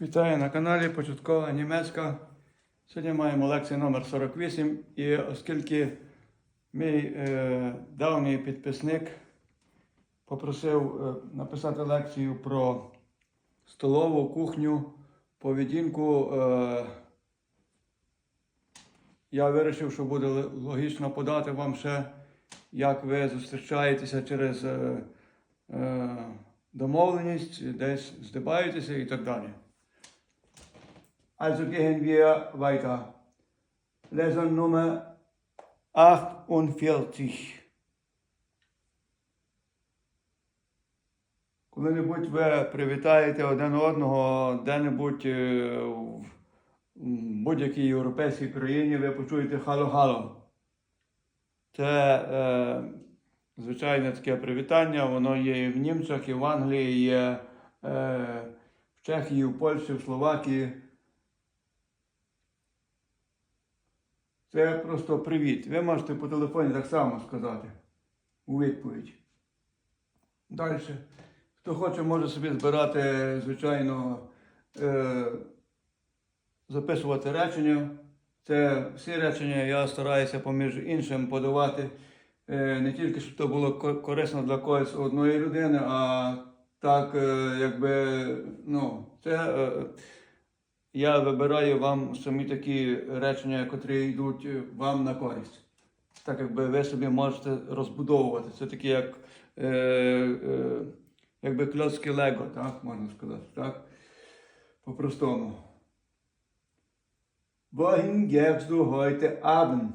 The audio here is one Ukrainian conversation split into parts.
Вітаю на каналі Початкова Німецька. Сьогодні маємо лекцію номер 48 і оскільки мій е, давній підписник попросив е, написати лекцію про столову, кухню, поведінку, е, я вирішив, що буде логічно подати вам ще, як ви зустрічаєтеся через е, е, домовленість, десь здибаєтеся і так далі. Also gehen wir weiter. Lesson Nummer 48. Коли-небудь ви привітаєте один одного де-небудь в будь-якій європейській країні, ви почуєте хало-хало. Це е, звичайне таке привітання, воно є і в Німчах, і в Англії, є е, в Чехії, в Польщі, в Словакії. Це просто привіт. Ви можете по телефоні так само сказати у відповідь. Далі. Хто хоче, може собі збирати, звичайно, е, записувати речення. Це всі речення я стараюся поміж іншим подавати. Е, не тільки щоб це було корисно для когось одної людини, а так, е, якби, ну, це. Е, я вибираю вам самі такі речення, котрі йдуть вам на користь. Так якби ви собі можете розбудовувати. Це такі як е, е, якби кльоцки Лего, так можна сказати. так? По-простому. Wohin gehst du heute Abend?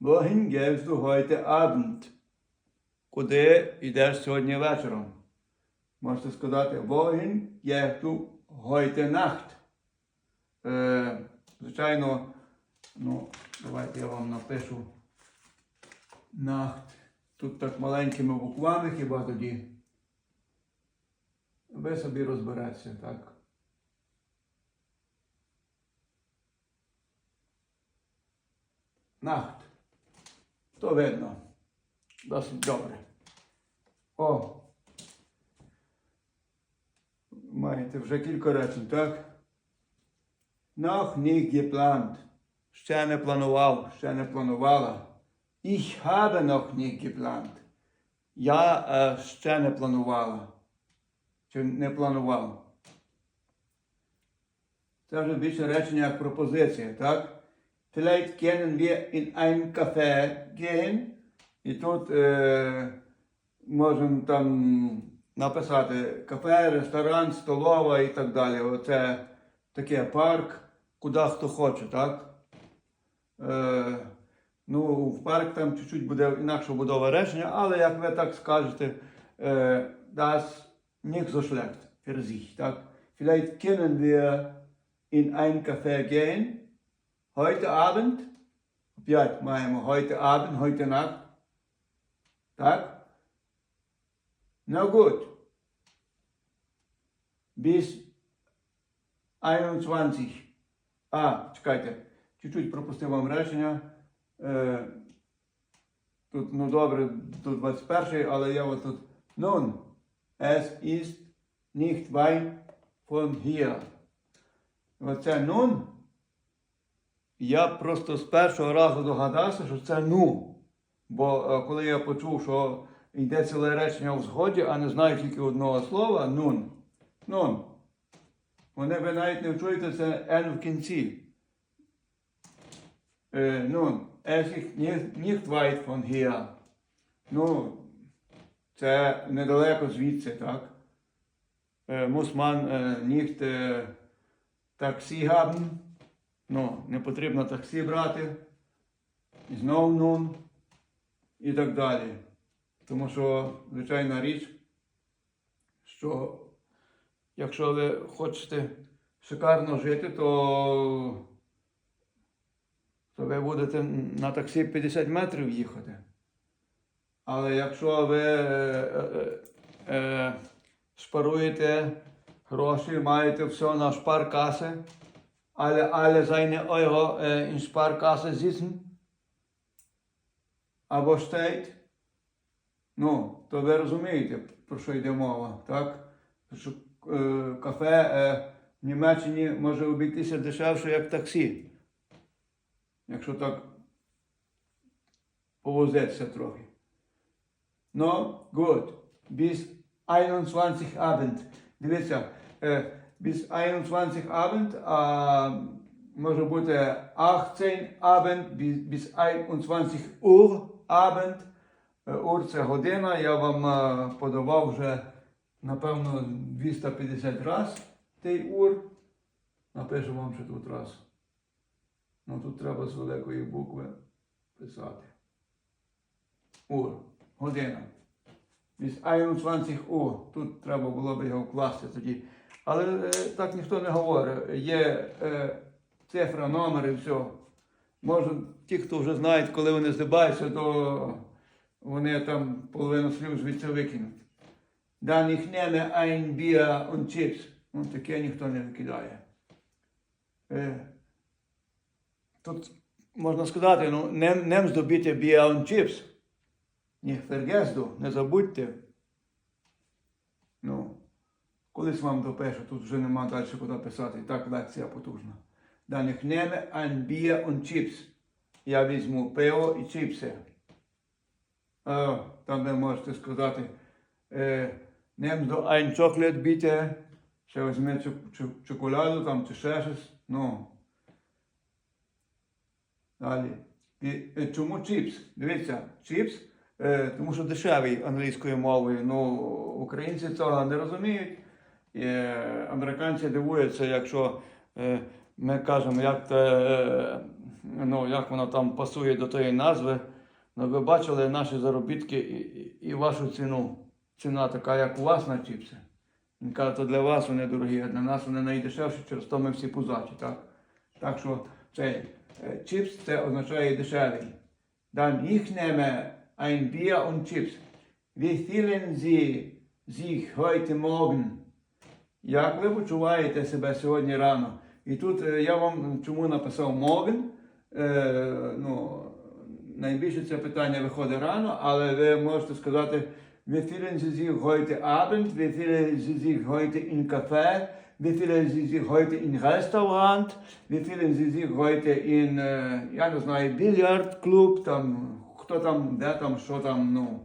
Wohin gehst du? Куди йдеш сьогодні вечором? Можете сказати, wohin du heute Nacht? Е, звичайно, ну, давайте я вам напишу Nacht. Тут так маленькими буквами хіба тоді. Ви собі розбереться, так. Nacht. То видно. Досить добре. О! Маєте вже кілька речень, так? Noch nicht geplant. Ще не планував, ще не планувала. Ich habe noch nicht geplant. Я е, ще не планувала. Чи не планував. Це вже більше речення як пропозиція, так? Vielleicht können wir in ein Café gehen. І тут е, можемо там написати кафе, ресторан, столова і так далі. Оце таке парк, куди хто хоче, так? Е, ну, в парк там чуть-чуть буде інакше будова речення, але як ви так скажете, е, das nicht so schlecht für sich, так? Vielleicht können wir in ein Café gehen. Heute Abend. Опять маємо heute Abend, heute Nacht. Так? Ну gut. Bis 21. А, чекайте. Чуть-чуть пропустив вам речення. Е, тут, ну добре, тут 21, але я от тут. Nun, es ist nicht weit von hier. Оце nun. Я просто з першого разу догадався, що це ну. Бо е, коли я почув, що йде ціле речення в згоді, а не знаю тільки одного слова, нун. Нун. Вони ви навіть не чуєте це N в кінці. Е, нун. Nicht, weit von hier. Ну, це недалеко звідси, так? Muss man nicht таксі haben. Ну, не потрібно таксі брати. І знову нун. І так далі. Тому що, звичайна річ, що якщо ви хочете шикарно жити, то, то ви будете на таксі 50 метрів їхати. Але якщо ви е, е, е, шпаруєте гроші, маєте все на шпаркаси, alle, alle seine Euro äh, in Sparkasse або steht, ну, то ви розумієте, про що йде мова, так? Що е, кафе е, в Німеччині може обійтися дешевше, як таксі. Якщо так повозитися трохи. Ну, gut. Bis 21 Abend. Дивіться, е, bis 21 Abend, а може бути 18 Abend, bis 21 Uhr Abend. Ур година, я вам е, подавав вже, напевно, 250 раз той ур. Напишу вам ще тут раз. Ну тут треба з великої букви писати. Ур. Година. Від 21 Ур. Тут треба було б його вкласти тоді. Але е, так ніхто не говорить. Є е, цифра, номер і все. Може, ті, хто вже знають, коли вони здибаються, то вони там половину слів звідси викинуть. Dan ich nehme ein Bier und Chips. Ну, таке ніхто не викидає. Е, тут можна сказати, ну, нем, нем здобіти Bier und Chips. Nicht vergesst, не забудьте. Ну, колись вам допишу, тут вже нема далі куди писати. І так лекція потужна. Dan ich nehme ein Bier und Chips. Я візьму пиво і чіпси. Там ви можете сказати, е, нем до ein chocolate bitte, ще візьме чок- чок- чоколаду там чи ще щось. Ну. Далі. І, е, чому чіпс? Дивіться, чіпс, е, тому що дешевий англійською мовою. Ну, українці цього не розуміють. І, американці дивуються, якщо ми кажемо, як, те, ну, як воно там пасує до тої назви. Ну, ви бачили наші заробітки і, і, і вашу ціну. Ціна така, як у вас на чіпси. Він каже, то для вас вони дорогі, а для нас вони найдешевші, через то ми всі пузаті. Так, так що цей е, чіпс це означає дешевий. Dann ich nehme ein Bier und Chips. Wie fühlen Sie sich heute Morgen? Як ви почуваєте себе сьогодні рано? І тут е, я вам чому написав Morgen. Е, ну, найбільше це питання виходить рано, але ви можете сказати, wie fühlen Sie sich heute Abend, wie fühlen Sie sich heute in Café, wie fühlen Sie sich heute in Restaurant, wie е, я не знаю, більярд-клуб, там, хто там, де там, що там, ну,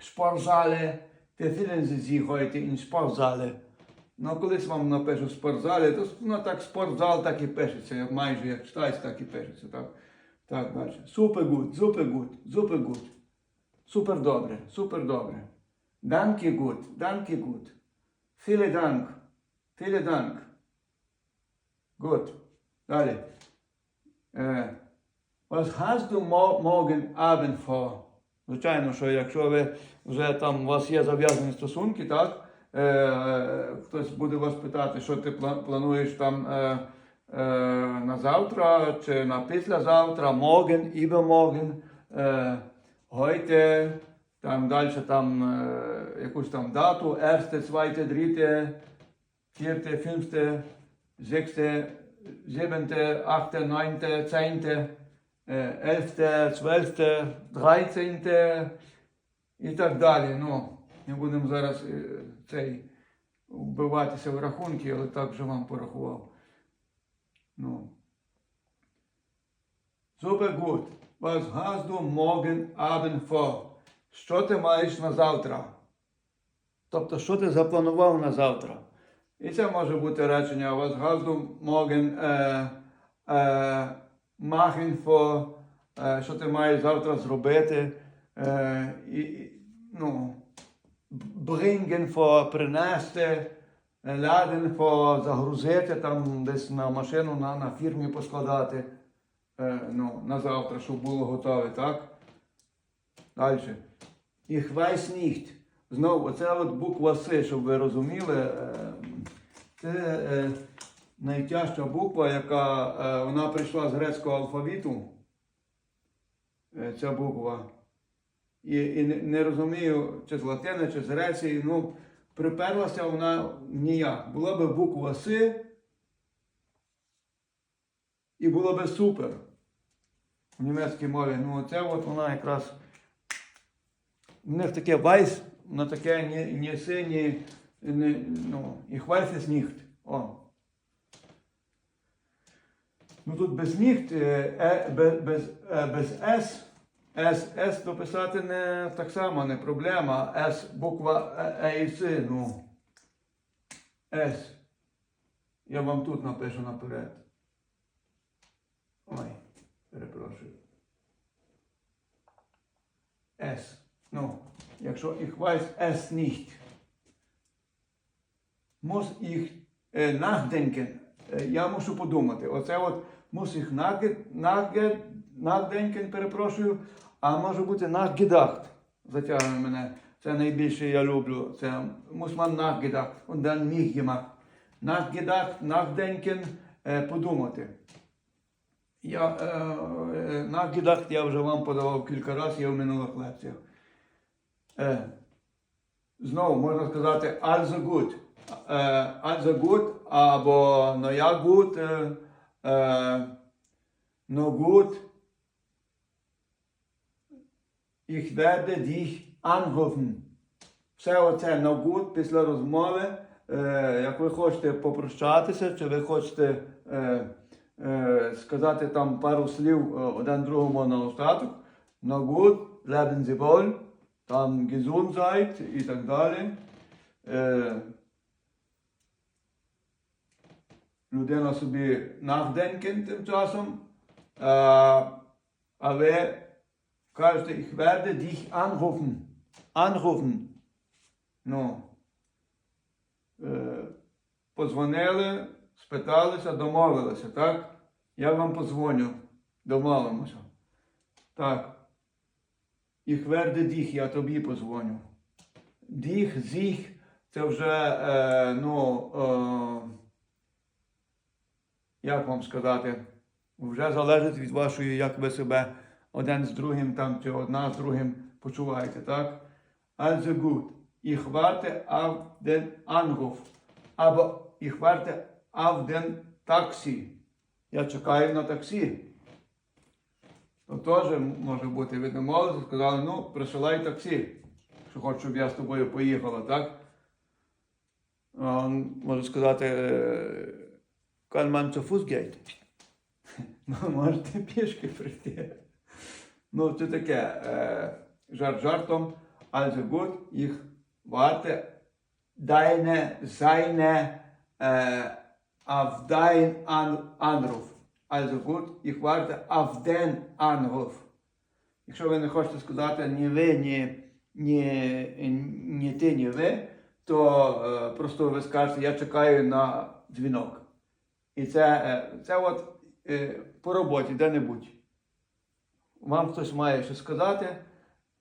спортзалі, wie fühlen Sie sich heute in. Ну, колись вам напишу в спортзалі, то ну, так спортзал так і пишеться, майже як читається, так і пишеться. Так, так далі. Супер гуд, супер гуд, супер гуд. Супер добре, супер добре. Данки гуд, данки гуд. Філе данк, філе данк. Гуд. Далі. Е, was hast du mo- morgen Abend vor? Звичайно, що якщо ви вже там у вас є зав'язані стосунки, так? Е, хтось буде вас питати, що ти пла- плануєш там е, е, на завтра чи на післязавтра, morgen, übermorgen, е, heute, там далі там е, якусь там дату, erste, zweite, dritte, vierte, fünfte, sechste, siebente, achte, neunte, zehnte, е, elfte, zwölfte, dreizehnte і так далі. Ну, не будемо зараз е, цей вбиватися в рахунки, але так вже вам порахував. Ну. Super gut. Was hast du morgen Abend vor? Що ти маєш на завтра? Тобто, що ти запланував на завтра? І це може бути речення Was hast du morgen е, е, machen vor? Е, що ти маєш завтра зробити? Е, і, ну, bringen for принести, е, загрузити там десь на машину, на, на фірмі поскладати е, ну, на завтра, щоб було готове, так? Далі. Weiß nicht. Знову, оце от буква С, щоб ви розуміли, е, це е, найтяжча буква, яка вона прийшла з грецького алфавіту. Ця буква. І, і не розумію, чи з латини, чи з греції. Ну, приперлася вона ніяк. Була би буква С. І було би супер. В німецькій мові. Ну, оце от вона якраз. В них таке вайс, на таке ні, ні си, ні, Не, ну, weiß es nicht. О. Ну тут без nicht, е, без, без, е, без S. S, S дописати не так само, не проблема. S буква Е, е і С, ну. S. Я вам тут напишу наперед. Ой, перепрошую. S. Ну, якщо ich weiß es nicht. Muss ich nachdenken. Я мушу подумати. Оце от muss ich nachge, nachge, перепрошую, а може бути nachgedacht. Затягує мене. Це найбільше я люблю. Це. Und dann nicht gemacht. Nachgedacht, nachdenken, е, подумати. Я, е, е, nachgedacht я вже вам подавав кілька разів я в минулих лекціях. Е, знову можна сказати also gut. Е, also gut або no ja gut, е, no gut. Ich werde dich anrufen. Все оце good після розмови. Е, як ви хочете попрощатися, чи ви хочете е, е, сказати там пару слів один другому на остаток. No gut, leben Sie wohl, там gesund seid і так далі. Людина собі nachdenken тим часом. Е, а ви кажете, ich werde dich anrufen. Anrufen. Ну, позвонили, спиталися, домовилися, так? Я вам позвоню, домовимося. Так. Ich werde dich, я тобі позвоню. Dich, sich, це вже, е, ну, е, як вам сказати, вже залежить від вашої, як ви себе один з другим там, чи одна з другим почуваєте, так? Also gut. Ich warte auf den Anruf. Або ich warte auf den Taxi. Я чекаю на таксі. То теж може бути ви домовилися, сказали, ну, присилай таксі, що хочеш, щоб я з тобою поїхала, так? А, можу сказати, kann man zu Fuß geht? Ну, можете пішки прийти. Ну, це таке, е, жарт жартом, gut, ich warte deine, seine, äh, auf dein An Anruf. Also gut, ich warte auf den Anruf. Якщо ви не хочете сказати ні ви, ні, ні, ні ти, ні ви, то е, просто ви скажете, я чекаю на дзвінок. І це, е, це от е, по роботі, де-небудь. Вам хтось має що сказати.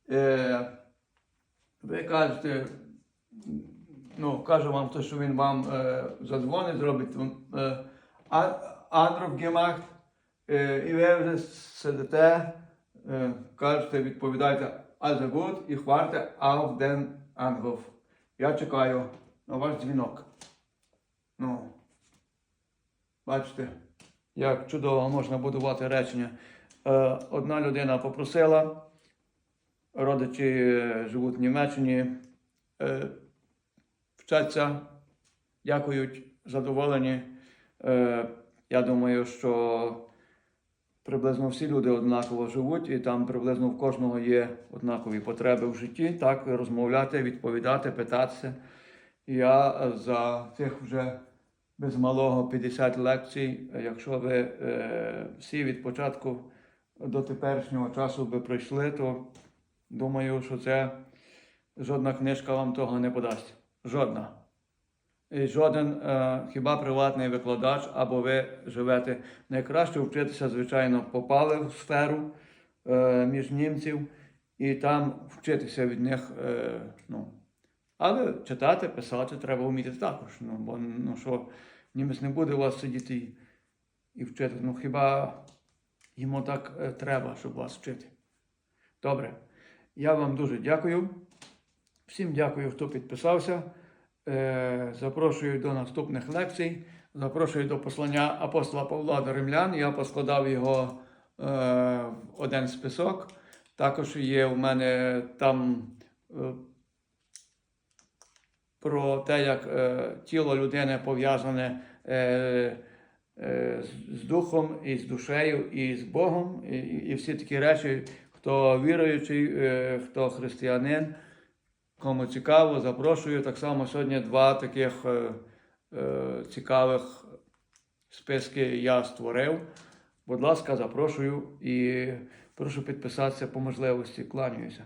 Е, ви кажете, ну, каже вам хтось, що він вам е, задзвонить, зробить е, gemacht, е, і ви вже сидите, кажете, відповідаєте, ich warte auf den Anruf. Я чекаю на ваш дзвінок. Ну, бачите, як чудово можна будувати речення. Е, одна людина попросила, родичі е, живуть в Німеччині, е, вчаться, дякують, задоволені. Я думаю, що приблизно всі люди однаково живуть, і там приблизно в кожного є однакові потреби в житті. Так, розмовляти, відповідати, питатися. Я за цих вже без малого 50 лекцій, якщо ви е, всі від початку до теперішнього часу би пройшли, то думаю, що це жодна книжка вам того не подасть. Жодна. І жоден е, хіба приватний викладач, або ви живете найкраще вчитися, звичайно, попали в сферу е, між німців і там вчитися від них. Е, ну. Але читати, писати треба вміти також. Ну, бо ну, що, німець не буде у вас сидіти і вчити. Ну хіба йому так е, треба, щоб вас вчити. Добре. Я вам дуже дякую. Всім дякую, хто підписався. Е, Запрошую до наступних лекцій. Запрошую до послання апостола Павла до Римлян. Я поскладав його е, в один список. Також є у мене там про те, як тіло людини пов'язане з- з духом, і з душею, і з Богом, і, і всі такі речі, хто віруючий, е, хто християнин. Кому цікаво, запрошую. Так само сьогодні два таких е, е, цікавих списки я створив. Будь ласка, запрошую і прошу підписатися по можливості. Кланяюся.